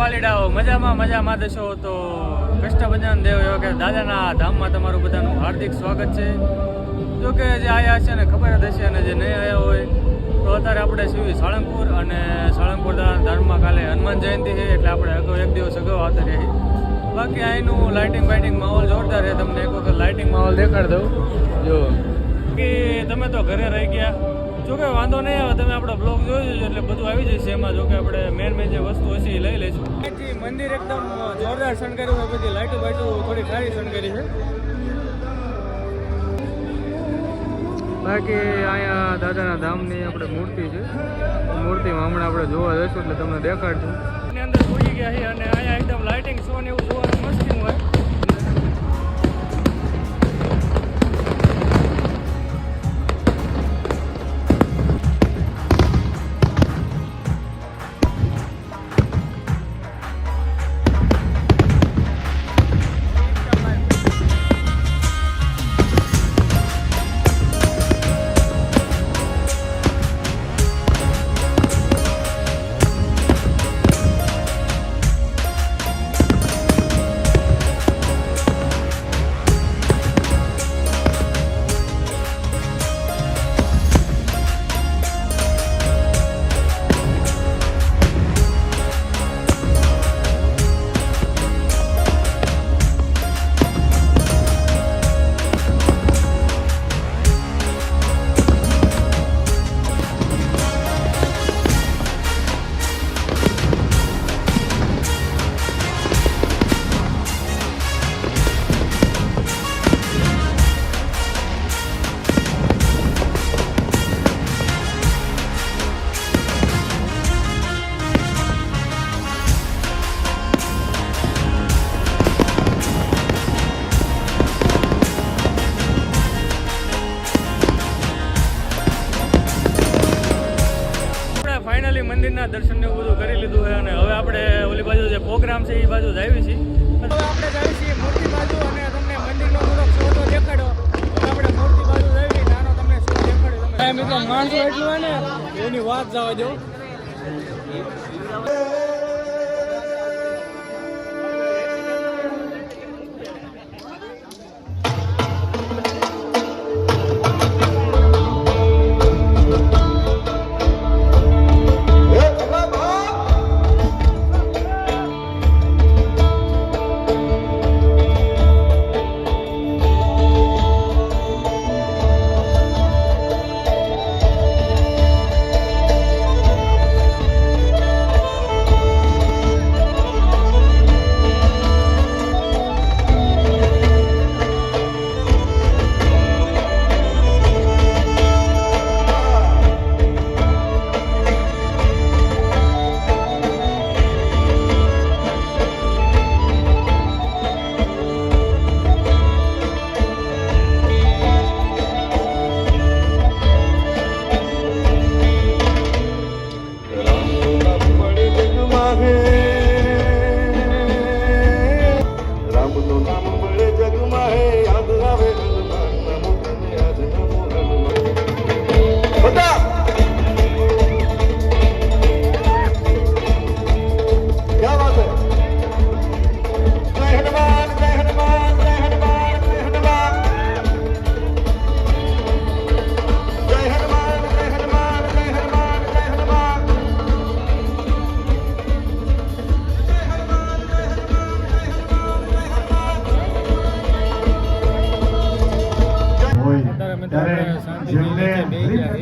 વાલીડાઓ, મજામાં મજામાં દશો તો કષ્ટભંજન દેવ એવા કે દાદાના ધામમાં તમારું બધાનું હાર્દિક સ્વાગત છે. જો કે જે આયા છે ને ખબર જ હશે અને જે નહીં આવ્યા હોય, તો અત્યારે આપણે છીએ સાળંગપુર અને સાળંગપુર ધામમાં કાલે હનુમાન જયંતિ છે એટલે આપણે અગાઉ એક દિવસ અગાઉ આવતા રહી બાકી અહીંનું લાઇટિંગ બાઇટિંગ માહોલ જોરદાર છે. તમને એક વખત લાઇટિંગ માહોલ દેખાડી દઉં. જો. કે તમે તો ઘરે રહી ગયા. જો કે વાંધો નહીં આવે તમે આપણો બ્લોગ જોઈ લેજો એટલે બધું આવી જશે એમાં. જોકે આપણે મેન મેન જે વસ્તુ હશે એ લઈ લઈશું. મંદિર એકદમ જોરદાર શણગાર્યું છે બધી લાઇટો બાઇટો થોડી સારી શણગારી છે. બાકી અહીંયા દાદાના ધામની આપણે મૂર્તિ છે. મૂર્તિમાં હમણાં આપણે જોવા જઈશું એટલે તમને દેખાડશું. એની અંદર પૂરી ગયા છે અને અહીંયા એકદમ લાઇટિંગ શો ને એવું જોવાનું મસ્તી હોય. જે પ્રોગ્રામ છે એ બાજુ જ આવી છીએ. હવે આપણે જઈએ છીએ મૂર્તિ બાજુ અને તમને મંદિરનો થોડોક શો તો દેખાડ્યો આપણે મૂર્તિ બાજુ જઈએ નાનો તમને શો દેખાડ્યો તમે. મિત્રો માણસો એટલું હોય ને એની વાત જવા દો.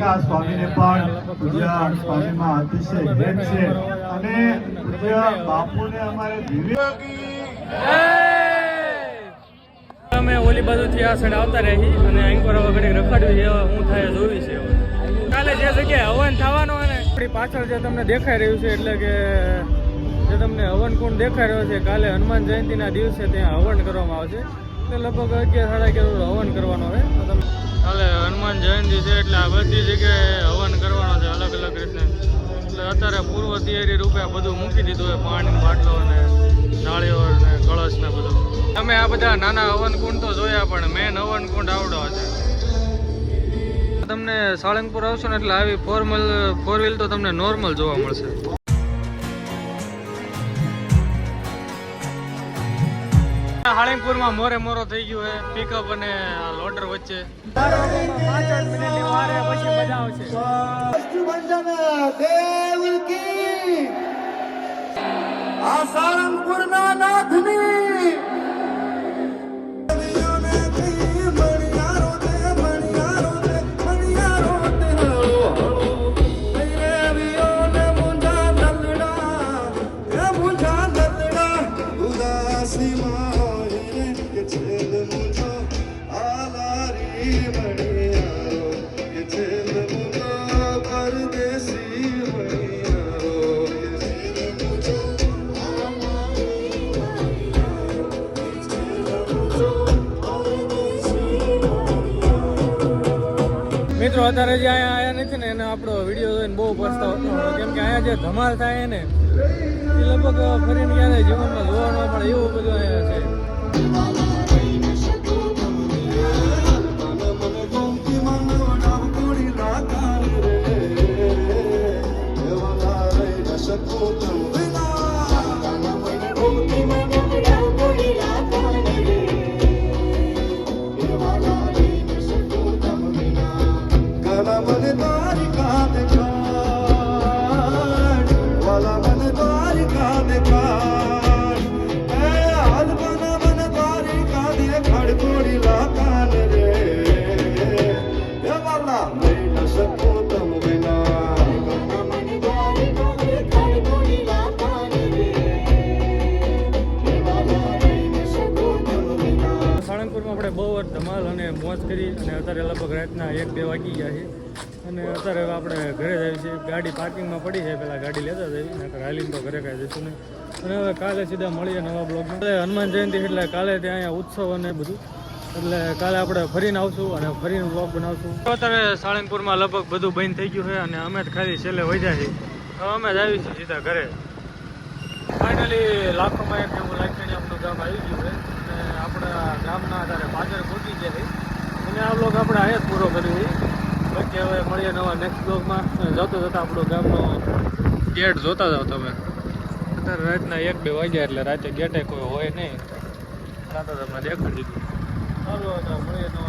હરિપ્રકાશ સ્વામીને પણ પૂજ્ય સ્વામીમાં અતિશય ભેટ છે. અને પૂજ્ય બાપુને અમારે અમે ઓલી બાજુથી આ સાઈડ આવતા રહી અને એન્કોર વગર ઘડીક રખાડ્યું છે હું થાય જોવી છે કાલે જે જગ્યાએ હવન થવાનો હોય ને, આપણી પાછળ જે તમને દેખાઈ રહ્યું છે, એટલે કે જે તમને હવન કુંડ દેખાઈ રહ્યો છે, કાલે હનુમાન જયંતિના દિવસે ત્યાં હવન કરવામાં આવશે. એટલે લગભગ અગિયાર સાડા અગિયાર હવન કરવાનો હોય તો તમે કાલે હનુમાન જયંતિ છે એટલે આ બધી જગ્યાએ હવન કરવાનો છે અલગ અલગ રીતે. એટલે અત્યારે પૂર્વ તૈયારી રૂપે બધું મૂકી દીધું હોય પાણી બાટલો ને નાળીઓ ને કળશ ને બધું. અમે આ બધા નાના હવન કુંડ તો જોયા પણ મેન હવન કુંડ આવડો છે. તમને સાળંગપુર આવશો ને એટલે આવી ફોર્મલ ફોર વ્હીલ તો તમને નોર્મલ જોવા મળશે. સાળંગપુરમાં મોરે મોરો થઈ ગયું છે. પિકઅપ અને લોડર વચ્ચે. આ સારંગપુરના નાથની મિત્રો, અત્યારે જે અહીંયા આયા નથી ને, એને આપણો વીડિયો જોઈને બહુ પસ્તાવ હતો. કેમ કે અહીંયા જે ધમાલ થાય ને, એ લગભગ ફરીને ક્યારે જીવનમાં જોવા પણ એવું બધું અહીંયા છે. fazer અત્યારે લગભગ રાતના એક, બે વાગી ગયા છે. અને અત્યારે હવે આપણે ઘરે જઈએ છીએ ગાડી પાર્કિંગમાં પડી છે. પહેલાં ગાડી લેતા જઈએ નકર હાલીને તો ઘરે કાંઈ જઈશું નહીં. અને હવે કાલે સીધા મળીએ નવા બ્લોગમાં. એટલે હનુમાન જયંતિ એટલે કાલે ત્યાં અહીંયા ઉત્સવ અને બધું. એટલે કાલે આપણે ફરીને આવશું અને ફરીને બ્લોગ બનાવશું. અત્યારે સાળંગપુરમાં લગભગ બધું બંધ થઈ ગયું છે અને અમે જ ખાલી છેલ્લે વધ્યા છીએ. હવે અમે જ આવીશું સીધા ઘરે. ફાઇનલી લાખોમાં એક એવું લાખણી આપણું ગામ આવી ગયું છે. અને આપણા ગામના આધારે પાછળ પહોંચી ગયા છે અને આ બ્લોગ આપણે અહીંયા પૂરો કરી બાકી હવે મળીએ નવા નેક્સ્ટ બ્લોગમાં જતો જતા આપણો ગામનો ગેટ જોતા જાઓ તમે. અત્યારે રાતના એક બે વાગ્યા એટલે રાતે ગેટે કોઈ હોય નહીં. રાતે તમને દેખાડી દીધું. ચાલો મળીએ નવા